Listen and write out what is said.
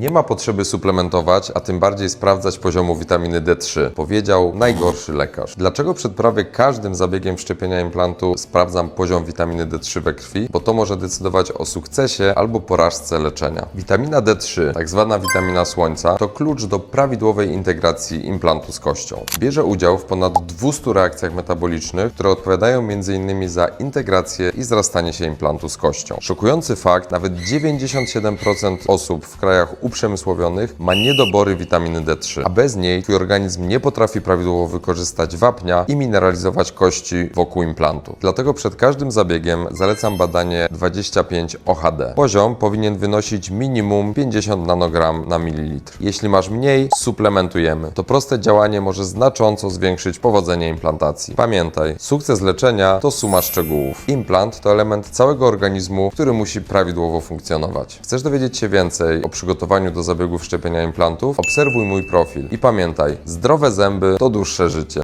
Nie ma potrzeby suplementować, a tym bardziej sprawdzać poziomu witaminy D3, powiedział najgorszy lekarz. Dlaczego przed prawie każdym zabiegiem wszczepienia implantu sprawdzam poziom witaminy D3 we krwi? Bo to może decydować o sukcesie albo porażce leczenia. Witamina D3, tak zwana witamina słońca, to klucz do prawidłowej integracji implantu z kością. Bierze udział w ponad 200 reakcjach metabolicznych, które odpowiadają m.in. za integrację i zrastanie się implantu z kością. Szokujący fakt, nawet 97% osób w krajach uprzemysłowionych ma niedobory witaminy D3, a bez niej twój organizm nie potrafi prawidłowo wykorzystać wapnia i mineralizować kości wokół implantu. Dlatego przed każdym zabiegiem zalecam badanie 25 OHD. Poziom powinien wynosić minimum 50 nanogram na mililitr. Jeśli masz mniej, suplementujemy. To proste działanie może znacząco zwiększyć powodzenie implantacji. Pamiętaj, sukces leczenia to suma szczegółów. Implant to element całego organizmu, który musi prawidłowo funkcjonować. Chcesz dowiedzieć się więcej o przygotowaniu do zabiegu wszczepienia implantów? Obserwuj mój profil i pamiętaj, zdrowe zęby to dłuższe życie.